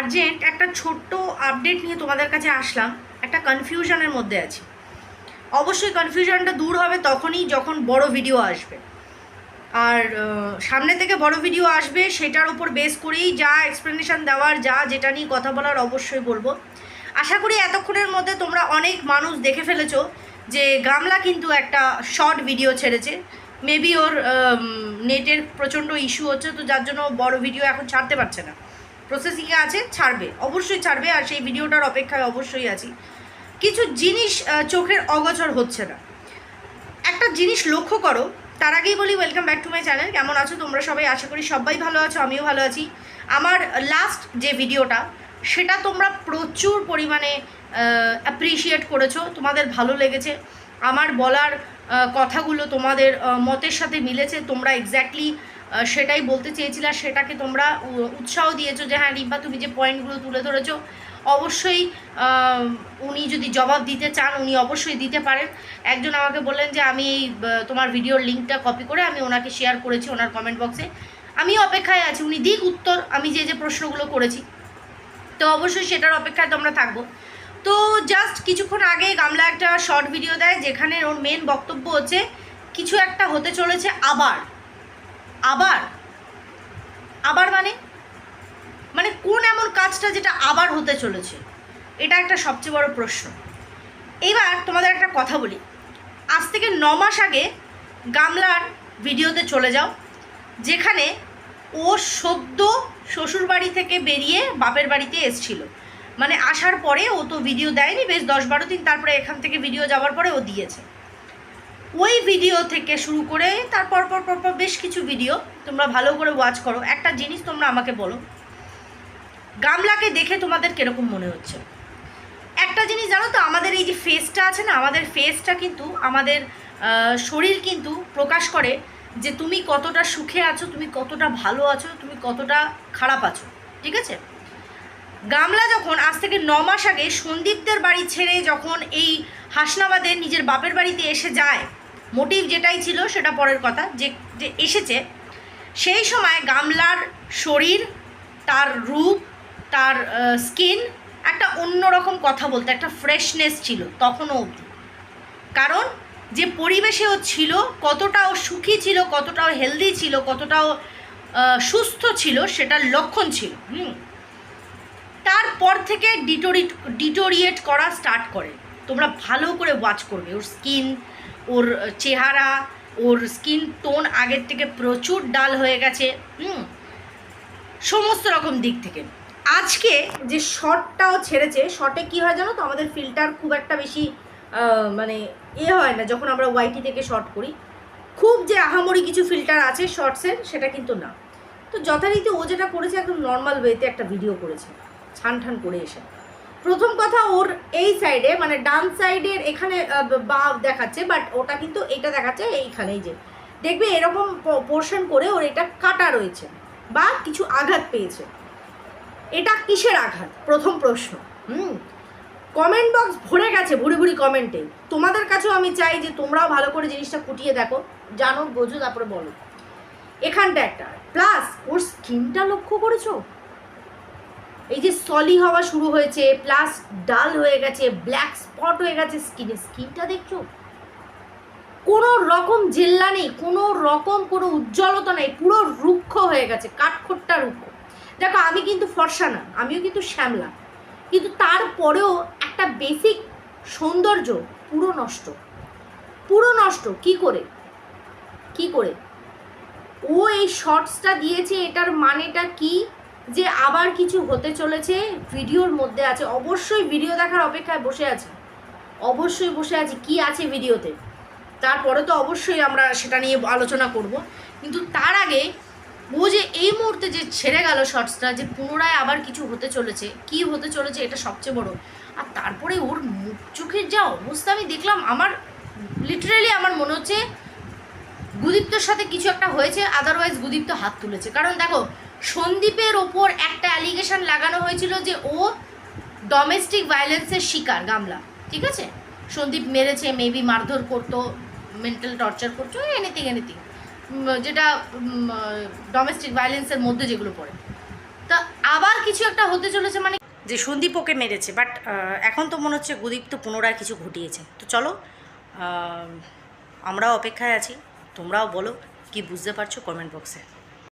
Urgent একটা ছোট্ট update নিয়ে তোমাদের কাছে আসলাম। একটা কনফিউশনের মধ্যে আছি। অবশ্যই কনফিউশনটা দূর হবে তখনই যখন বড় ভিডিও আসবে। আর সামনে থেকে বড় ভিডিও আসবে সেটার উপর বেস করেই যা এক্সপ্লেনেশন দেওয়ার, যা যেটা নিয়ে কথা বলার অবশ্যই বলব। আশা করি এতক্ষণের মধ্যে তোমরা অনেক মানুষ দেখে ফেলেছো যে গামলা কিন্তু একটা শর্ট ভিডিও ছেড়েছে। মেবি ওর নেটের প্রচণ্ড ইস্যু হচ্ছে, তো যার জন্য বড় ভিডিও এখন ছাড়তে পারছে না। প্রসেসিংয়ে আছে, ছাড়বে, অবশ্যই ছাড়বে, আর সেই ভিডিওটার অপেক্ষায় অবশ্যই আছি। কিছু জিনিস চোখের অগোচর হচ্ছে না। একটা জিনিস লক্ষ্য করো, তার আগেই বলি welcome back to my channel কেমন আছো তোমরা সবাই? আশা করি সবাই ভালো আছো, আমিও ভালো আছি। আমার লাস্ট যে ভিডিওটা, সেটা তোমরা প্রচুর পরিমাণে অ্যাপ্রিসিয়েট করেছ, তোমাদের ভালো লেগেছে। আমার বলার কথাগুলো তোমাদের মতের সাথে মিলেছে, তোমরা এক্স্যাক্টলি সেটাই বলতে চেয়েছিলে আর সেটাকে তোমরা উৎসাহ দিয়েছ যে হ্যাঁ রিম্পা, তুমি যে পয়েন্টগুলো তুলে ধরেছো, অবশ্যই উনি যদি জবাব দিতে চান, উনি অবশ্যই দিতে পারেন। একজন আমাকে বললেন যে, আমি এই তোমার ভিডিওর লিঙ্কটা কপি করে আমি ওনাকে শেয়ার করেছি ওনার কমেন্ট বক্সে আমি অপেক্ষায় আছি, উনি দিক উত্তর, আমি যে যে প্রশ্নগুলো করেছি। তো অবশ্যই সেটার অপেক্ষায় তোমরা থাকব। তো জাস্ট কিছুক্ষণ আগে গামলা একটা শর্ট ভিডিও দেয়, যেখানে ওর মেন বক্তব্য হচ্ছে, কিছু একটা হতে চলেছে আবার। আবার? আবার মানে? মানে কোন এমন কাজটা যেটা আবার হতে চলেছে? এটা একটা সবচেয়ে বড় প্রশ্ন। এবার তোমাদের একটা কথা বলি। আজ থেকে ন মাস আগে গামলার ভিডিওতে চলে যাও, যেখানে ও সদ্য শ্বশুর বাড়ি থেকে বেরিয়ে বাপের বাড়িতে এসছিল। মানে আসার পরে ও তো ভিডিও দেয়নি, বেশ দশ বারো দিন তারপরে এখান থেকে ভিডিও যাওয়ার পরে ও দিয়েছে। ওই ভিডিও থেকে শুরু করে তারপর পর পর বেশ কিছু ভিডিও তোমরা ভালো করে ওয়াচ করো। একটা জিনিস তোমরা আমাকে বলো, গামলাকে দেখে তোমাদের কীরকম মনে হচ্ছে? একটা জিনিস জানো তো, আমাদের এই যে ফেসটা আছে না, আমাদের ফেসটা কিন্তু আমাদের শরীর কিন্তু প্রকাশ করে যে তুমি কতটা সুখে আছো, তুমি কতটা ভালো আছো, তুমি কতটা খারাপ আছো, ঠিক আছে? গামলা যখন আজ থেকে ন মাস আগে সন্দীপদের বাড়ি ছেড়ে যখন এই হাসনাবাদের নিজের বাপের বাড়িতে এসে যায় মোটিভ যেটাই ছিল সেটা পরের কথা। যে যে এসেছে, সেই সময় গামলার শরীর, তার রূপ, তার স্কিন একটা অন্যরকম কথা বলতে, একটা ফ্রেশনেস ছিল তখনও অবধি। কারণ যে পরিবেশে ও ছিল কতটাও সুখী ছিল কতটাও হেলদি ছিল কতটাও সুস্থ ছিল, সেটার লক্ষণ ছিল, হুম? তারপর থেকে ডিটোরিট ডিটোরিয়েট করা স্টার্ট করে। তোমরা ভালো করে ওয়াচ করবে। ওর স্কিন ওর চেহারা, ওর স্কিন টোন আগের থেকে প্রচুর ডাল হয়ে গেছে, হুম? সমস্ত রকম দিক থেকে। আজকে যে শর্টটাও ছেড়েছে শর্টে কি হয় জানো তো? আমাদের ফিল্টার খুব একটা বেশি মানে এ হয় না, যখন আমরা ওয়াইটি থেকে শর্ট করি। খুব যে আহামরি কিছু ফিল্টার আছে শর্টসের সেটা কিন্তু না। তো যথারীতি ও যেটা করেছে, একদম নর্মাল ওয়েতে একটা ভিডিও করেছে। ছান ঠান করে এসে। প্রথম কথা ওর এই সাইডে মানে ডান সাইডের এখানে বা দেখাচ্ছে বাট ওটা কিন্তু এটা দেখাচ্ছে এইখানেই যে, দেখবে এরকম পোর্শন করে ওর এটা কাটা রয়েছে, বা কিছু আঘাত পেয়েছে। এটা কিসের আঘাত? প্রথম প্রশ্ন, হুম? কমেন্ট বক্স ভরে গেছে ভুড়ি ভুড়ি কমেন্টে তোমাদের কাছেও আমি চাই যে তোমরাও ভালো করে জিনিসটা ফুটিয়ে দেখো, জানো, বোঝো, তারপরে বলো। এখানটা একটা প্লাস ওর স্কিনটা লক্ষ্য করেছ? এই যে সলি হওয়া শুরু হয়েছে প্লাস ডাল হয়ে গেছে ব্ল্যাক স্পট হয়ে গেছে স্কিনে স্কিনটা দেখছ? কোনো রকম জেল্লা নেই, কোনো রকম কোনো উজ্জ্বলতা নেই, পুরো রুক্ষ হয়ে গেছে, কাঠখোট্টা রুক্ষ। দেখো, আমি কিন্তু ফর্সা না, আমিও কিন্তু শ্যামলা। কিন্তু তারপরেও একটা বেসিক সৌন্দর্য পুরো নষ্ট। পুরো নষ্ট, কি করে? কি করে? ও এই শর্টসটা দিয়েছে, এটার মানেটা কি? যে আবার কিছু হতে চলেছে, ভিডিওর মধ্যে আছে। অবশ্যই ভিডিও দেখার অপেক্ষায় বসে আছি। অবশ্যই বসে আছি কি আছে ভিডিওতে। তারপরে তো অবশ্যই আমরা সেটা নিয়ে আলোচনা করব। কিন্তু তার আগে ও যে এই মুহূর্তে যে ছেড়ে গেল শর্টসটা, যে পুনরায় আবার কিছু হতে চলেছে, কি হতে চলেছে এটা সবচেয়ে বড়। আর তারপরে ওর মুখ চোখের যা অবস্থা আমি দেখলাম, আমার লিটারেলি আমার মনে হচ্ছে গুদীপ্তর সাথে কিছু একটা হয়েছে আদারওয়াইজ গুদীপ্ত হাত তুলেছে। কারণ দেখো, সন্দীপের ওপর একটা অ্যালিগেশন লাগানো হয়েছিল যে ও ডোমেস্টিক ভায়োলেন্সের শিকার, গামলা। ঠিক আছে? সন্দীপ মেরেছে মেবি মারধর করতো মেন্টাল টর্চার করতো এনিথিং এনিথিং যেটা ডোমেস্টিক ভায়োলেন্সের মধ্যে যেগুলো পড়ে। তা আবার কিছু একটা হতে চলেছে মানে যে সন্দীপ ওকে মেরেছে বাট এখন তো মনে হচ্ছে গুদীপ তো পুনরায় কিছু ঘটিয়েছে। তো চলো আমরাও অপেক্ষায় আছি। তোমরাও বলো কি বুঝতে পারছ কমেন্ট বক্সে